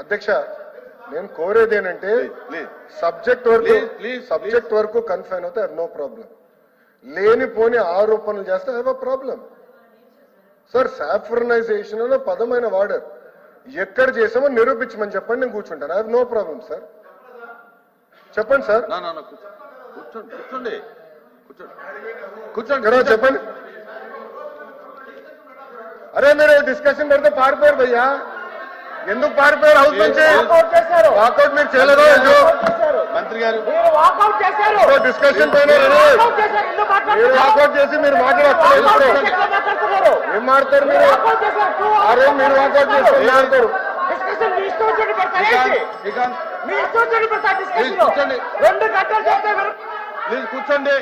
అధ్యక్ష నేను కోరేది ఏంటంటే సబ్జెక్ట్ వరకు సబ్జెక్ట్ వరకు కన్ఫైన్ అవుతే నో ప్రాబ్లం లేనిపోని ఆరోపణలు చేస్తే హ్యావ్ ప్రాబ్లం సార్ సాఫ్రనైజేషన్ అనే పదమైన వాడారు. ఎక్కడ చేసామో నిరూపించమని చెప్పండి నేను కూర్చుంటాను. ఐ నో ప్రాబ్లం సార్ చెప్పండి సార్. కూర్చోండి కూర్చోండి. చెప్పండి. అరే మీరు డిస్కషన్ పెడితే పారిపోయారు భయ్యా. ఎందుకు పారిపోయారు హౌస్ నుంచి? వాకౌట్ మీరు చేయలేదో మంత్రి గారు. డిస్కషన్ పైన మీరు. వాకౌట్ చేసి మీరు మాట్లాడుతున్నారు. ఏం మాట్లాడతారు మీరు? అరే మీరు వాకౌట్ చేసి ఏం మాట్లాడతారు? డిస్కషన్ మీ ఇష్టం వచ్చినట్టు పెడతారు శ్రీకాంత్ ఏంటి? శ్రీకాంత్. మీ ఇష్టం వచ్చినట్టు పెడతారు డిస్కషన్ ప్లీజ్ కూర్చోండి. రెండు గంటలు చేస్తే మీరు ప్లీజ్ కూర్చోండి.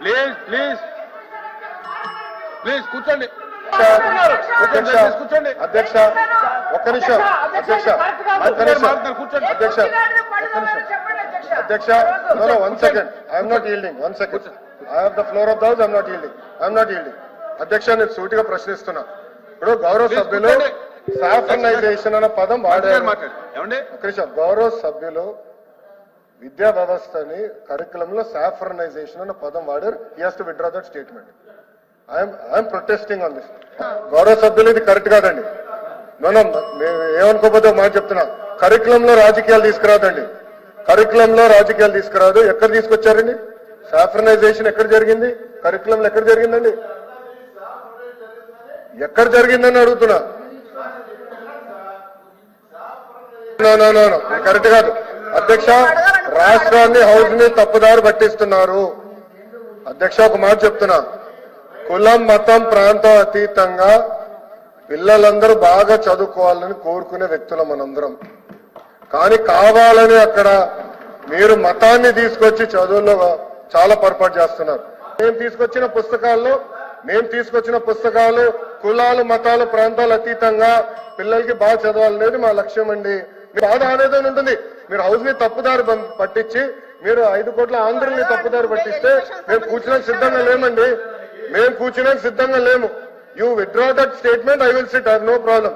ప్లీజ్ ప్లీజ్ ప్లీజ్ కూర్చోండి. అధ్యక్ష అధ్యక్ష ఒక్క నిమిషం అధ్యక్ష ఒక్క నిమిషం అధ్యక్ష అధ్యక్ష no no one second I'm not yielding one second I have the floor of the house I'm not yielding I'm not yielding అధ్యక్ష నేను సూటిగా ప్రశ్నిస్తున్నా. ఇప్పుడు గౌరవ సభ్యులు కూర్చోండి. సాఫ్రనైజేషన్ అన్న పదం వాడారు. నిమిషం. గౌరవ సభ్యులు విద్యా వ్యవస్థని కరికులం లో సాఫ్రనైజేషన్ అన్న పదం వాడారు. Has to withdraw that statement I'm protesting on this గౌరవ సభ్యులు ఇది కరెక్ట్ కాదండి. మనం ఏమనుకోకపోతే ఒక మాట చెప్తున్నా. కరికులం లో రాజకీయాలు తీసుకురాదండి. కరికులం లో రాజకీయాలు తీసుకురాదు. ఎక్కడ తీసుకొచ్చారండి? సాఫ్రనైజేషన్ ఎక్కడ జరిగింది? కరికులంలో ఎక్కడ జరిగిందండి? ఎక్కడ జరిగిందని అడుగుతున్నా. కరెక్ట్ కాదు. అధ్యక్ష రాష్ట్రాన్ని హౌస్ని తప్పుదారి పట్టిస్తున్నారు. అధ్యక్ష ఒక మాట చెప్తున్నా. కులం మతం ప్రాంతం అతీతంగా పిల్లలందరూ బాగా చదువుకోవాలని కోరుకునే వ్యక్తులం మనందరం. కానీ కావాలని అక్కడ మీరు మతాన్ని తీసుకొచ్చి చదువుల్లో చాలా పొరపాటు చేస్తున్నారు. మేము తీసుకొచ్చిన పుస్తకాల్లో మేము తీసుకొచ్చిన పుస్తకాలు కులాలు మతాలు ప్రాంతాలు అతీతంగా పిల్లలకి బాగా చదవాలనేది మా లక్ష్యం అండి. మీరు బాధ అనేది ఉంటుంది. మీరు హౌస్ని తప్పుదారి పట్టించి మీరు ఐదు కోట్ల ఆంధ్రుల్ని తప్పుదారి పట్టిస్తే మేము కూర్చోడానికి సిద్ధంగా లేమండి. మేము కూర్చోడానికి సిద్ధంగా లేము. You withdraw that statement I will sit I no problem